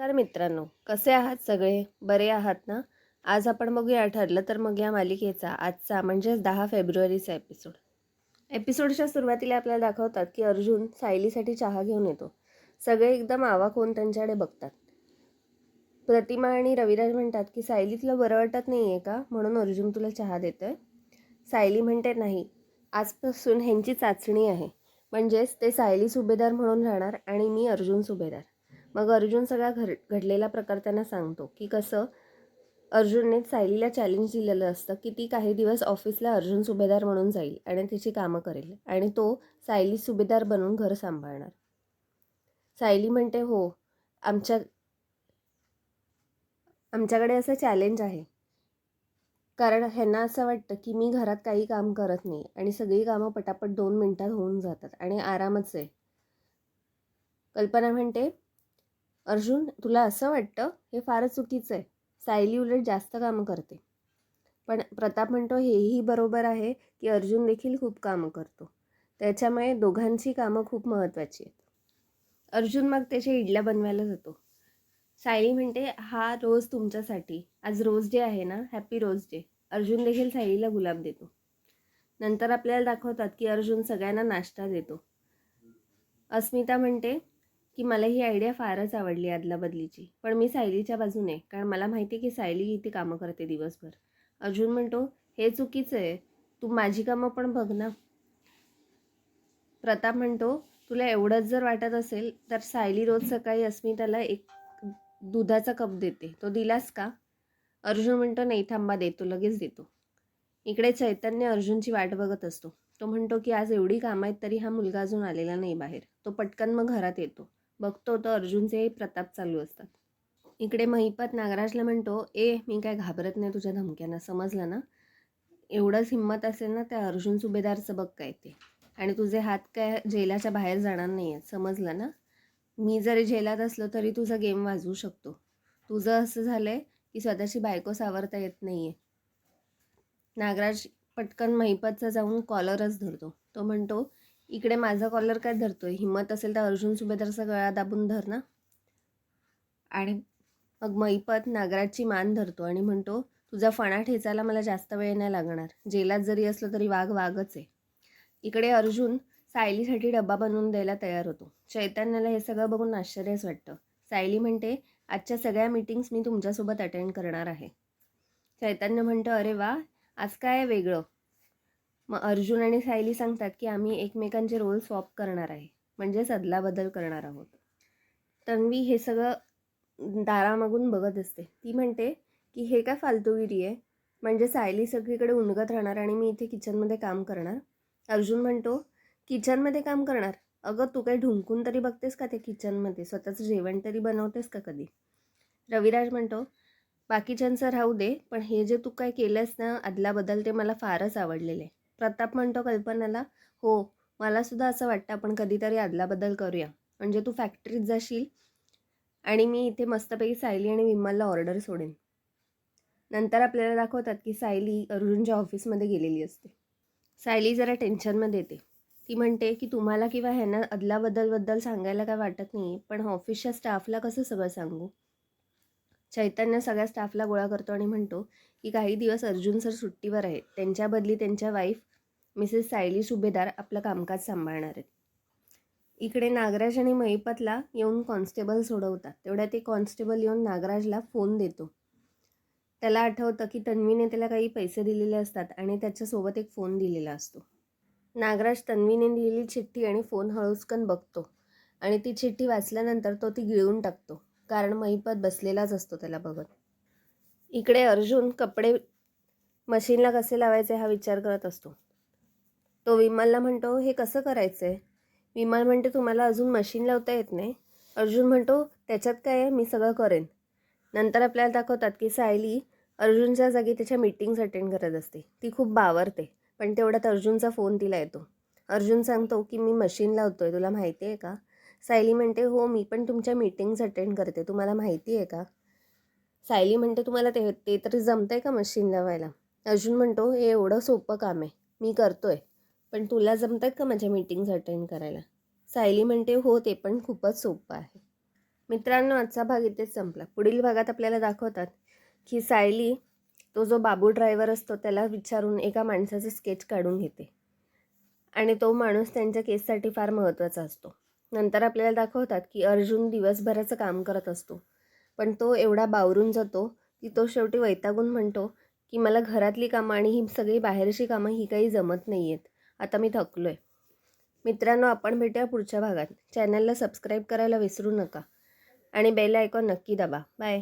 नमस्कार मित्रांनो. कसे आहात सगळे? बरे आहात ना? आज आपण बघूया ठरलं तर मग या मालिकेचा आजचा म्हणजेच दहा फेब्रुवारीचा एपिसोड एपिसोडच्या सुरुवातीला आपल्याला दाखवतात की अर्जुन सायलीसाठी चहा घेऊन येतो. सगळे एकदम आवाक होऊन त्यांच्याकडे बघतात. प्रतिमा आणि रविराज म्हणतात की सायली तुला बरं वाटत नाही आहे का? म्हणून अर्जुन तुला चहा देतोय. सायली म्हणते नाही. आजपासून ह्यांची चाचणी आहे. म्हणजेच ते सायली सुभेदार म्हणून राहणार आणि मी अर्जुन सुभेदार. मग अर्जुन सगळा घड घडलेला प्रकार त्यांना सांगतो की कसं अर्जुनने सायलीला चॅलेंज दिलेलं असतं की ती काही दिवस ऑफिसला अर्जुन सुभेदार म्हणून जाईल आणि तिची कामं करेल आणि तो सायली सुभेदार बनून घर सांभाळणार. सायली म्हणते हो आमच्या आमच्याकडे असं चॅलेंज आहे. कारण ह्यांना असं वाटतं की मी घरात काही काम करत नाही आणि सगळी कामं पटापट दोन मिनटात होऊन जातात आणि आरामच आहे. कल्पना म्हणते अर्जुन तुला असं वाटतं? हे फारच चुकीचं आहे. सायली उलट जास्त कामं करते. पण प्रताप म्हणतो हेही बरोबर आहे की अर्जुन देखील खूप कामं करतो. त्याच्यामुळे दोघांची कामं खूप महत्त्वाची आहेत. अर्जुन मग त्याच्या इडल्या बनवायला जातो. सायली म्हणते हा रोज तुमच्यासाठी. आज रोज डे आहे ना? Happy rose day. अर्जुन देखील सायलीला गुलाब देतो. नंतर आपल्याला दाखवतात की अर्जुन सगळ्यांना नाश्ता देतो. अस्मिता म्हणते की मला ही आयडिया फारच आवडली आदला बदलीची. पण मी सायलीच्या बाजूने कारण मला माहिती आहे की सायली इथे कामं करते दिवसभर. अर्जुन म्हणतो हे चुकीचं आहे तू माझी कामं पण बघ ना. प्रताप म्हणतो तुला एवढंच जर वाटत असेल तर सायली रोज सकाळी अस्मिताला एक दुधाचा कप देते. तो दिलास का? अर्जुन म्हणतो नाही थांबा देतो लगेच देतो. इकडे चैतन्य अर्जुनची वाट बघत असतो. तो म्हणतो की आज एवढी कामं आहेत तरी हा मुलगा अजून आलेला नाही बाहेर. तो पटकन मग घरात येतो. बघतो तर अर्जुनचे प्रताप चालू असतात. इकडे महिपत नागराजला म्हणतो ए मी काय घाबरत नाही तुझ्या धमक्यांना समजलं ना? एवढंच हिंमत असेल ना त्या अर्जुन सुभेदारचं बघ काय ते. आणि तुझे हात काय जेलाच्या बाहेर जाणार नाही आहेत समजलं ना? मी जरी जेलात असलो तरी तुझा गेम वाजवू शकतो. तुझं असं झालं आहे की स्वतःची बायको सावरता येत नाही आहे नागराज पटकन महिपतचा जाऊन कॉलरच धरतो. तो म्हणतो इकडे माझा कॉलर काय धरतोय? हिंमत असेल तर अर्जुन सुभेदारचा गळा दाबून धर ना. आणि मग मैपत नागराजची मान धरतो आणि म्हणतो तुझा फणा ठेचायला मला जास्त वेळ नाही लागणार. जेलात जरी असलं तरी वाघ वाघच आहे. इकडे अर्जुन सायलीसाठी डब्बा बनवून द्यायला तयार होतो. चैतन्याला हे सगळं बघून आश्चर्यच वाटतं. सायली म्हणते आजच्या सगळ्या मीटिंग्स मी तुमच्यासोबत अटेंड करणार आहे. चैतन्य म्हणतं अरे वा आज काय वेगळं? मग अर्जुन आणि सायली सांगतात की आम्ही एकमेकांचे रोल स्वॉप करणार आहे. म्हणजेच अदलाबदल करणार आहोत. तन्वी हे सगळं दारामागून बघत असते. ती म्हणते की हे काय फालतूगिरी आहे? म्हणजे सायली सगळीकडे उणगत राहणार आणि मी इथे किचनमध्ये काम करणार? अर्जुन म्हणतो किचनमध्ये काम करणार? अगं तू काही ढुंकून तरी बघतेस का ते किचनमध्ये? स्वतःचं जेवण तरी बनवतेस का कधी? रविराज म्हणतो बाकीच्यांचं राहू दे पण हे जे तू काय केलंस ना अदलाबदल ते मला फारच आवडलेले. प्रताप म्हणतो कल्पनाला हो मलासुद्धा असं वाटतं आपण कधीतरी अदलाबदल करूया. म्हणजे तू फॅक्टरीत जाशील आणि मी इथे मस्तपैकी सायली आणि विमलला ऑर्डर सोडेन. नंतर आपल्याला दाखवतात की सायली अरुणच्या ऑफिसमध्ये गेलेली असते. सायली जरा टेन्शनमध्ये येते. ती म्हणते की तुम्हाला किंवा ह्यांना अदलाबदलबद्दल सांगायला काय वाटत नाही पण ऑफिसच्या स्टाफला कसं सगळं सांगू? चैतन्य सगळ्या स्टाफला गोळा करतो आणि म्हणतो की काही दिवस अर्जुन सर सुट्टीवर आहेत. त्यांच्या बदली त्यांच्या वाईफ मिसेस सायली सुभेदार आपलं कामकाज सांभाळणार आहेत. इकडे नागराज आणि महिपतला येऊन कॉन्स्टेबल सोडवतात. तेवढ्या ते कॉन्स्टेबल येऊन नागराजला फोन देतो. त्याला आठवतं की तन्वीने त्याला काही पैसे दिलेले असतात आणि त्याच्यासोबत एक फोन दिलेला असतो. नागराज तन्वीने दिलेली चिठ्ठी आणि फोन हळूचकन बघतो. आणि ती चिठ्ठी वाचल्यानंतर तो ती गिळून टाकतो. कारण महिपत बसलेलाच असतो त्याला बघत. इकडे अर्जुन कपडे मशीनला कसे लावायचे हा विचार करत असतो. तो विमलला म्हणतो हे कसं करायचं आहे विमल म्हणते तुम्हाला अजून मशीन लावता येत नाही. अर्जुन म्हणतो त्याच्यात काय आहे? मी सगळं करेन. नंतर आपल्याला दाखवतात की सायली अर्जुनच्या जागी त्याच्या मीटिंग्स अटेंड करत असते. ती खूप बावरते पण तेवढ्यात अर्जुनचा फोन तिला येतो. अर्जुन सांगतो की मी मशीन लावतो आहे तुला माहिती आहे का? सायली म्हणते हो मी पण तुमच्या मीटिंग्स अटेंड करते. तुम्हाला माहिती आहे का? सायली म्हणते तुम्हाला ते ते तरी जमतं आहे का मशीन लावायला? अर्जुन म्हणतो हे एवढं सोपं काम आहे. मी करतो आहे पण तुला जमत आहेत का माझ्या मीटिंग्स अटेंड करायला? सायली म्हणते हो ते पण खूपच सोपं आहे. मित्रांनो आजचा भाग इथेच संपला. पुढील भागात आपल्याला दाखवतात की सायली तो जो बाबू ड्रायव्हर असतो त्याला विचारून एका माणसाचं स्केच काढून घेते. आणि तो माणूस त्यांच्या केससाठी फार महत्त्वाचा असतो. नंतर आपल्याला दाखवतात की अर्जुन दिवसभराचं काम करत असतो. पण तो एवढा बावरून जातो की तो शेवटी वैतागून म्हणतो की मला घरातली कामं आणि ही सगळी बाहेरची कामं ही काही जमत नाही आहेत आता मी थकलो आहे मित्रांनो आपण भेटूया पुढच्या भागात. चॅनलला सबस्क्राईब करायला विसरू नका. आणि बेल आयकॉन नक्की दाबा. बाय.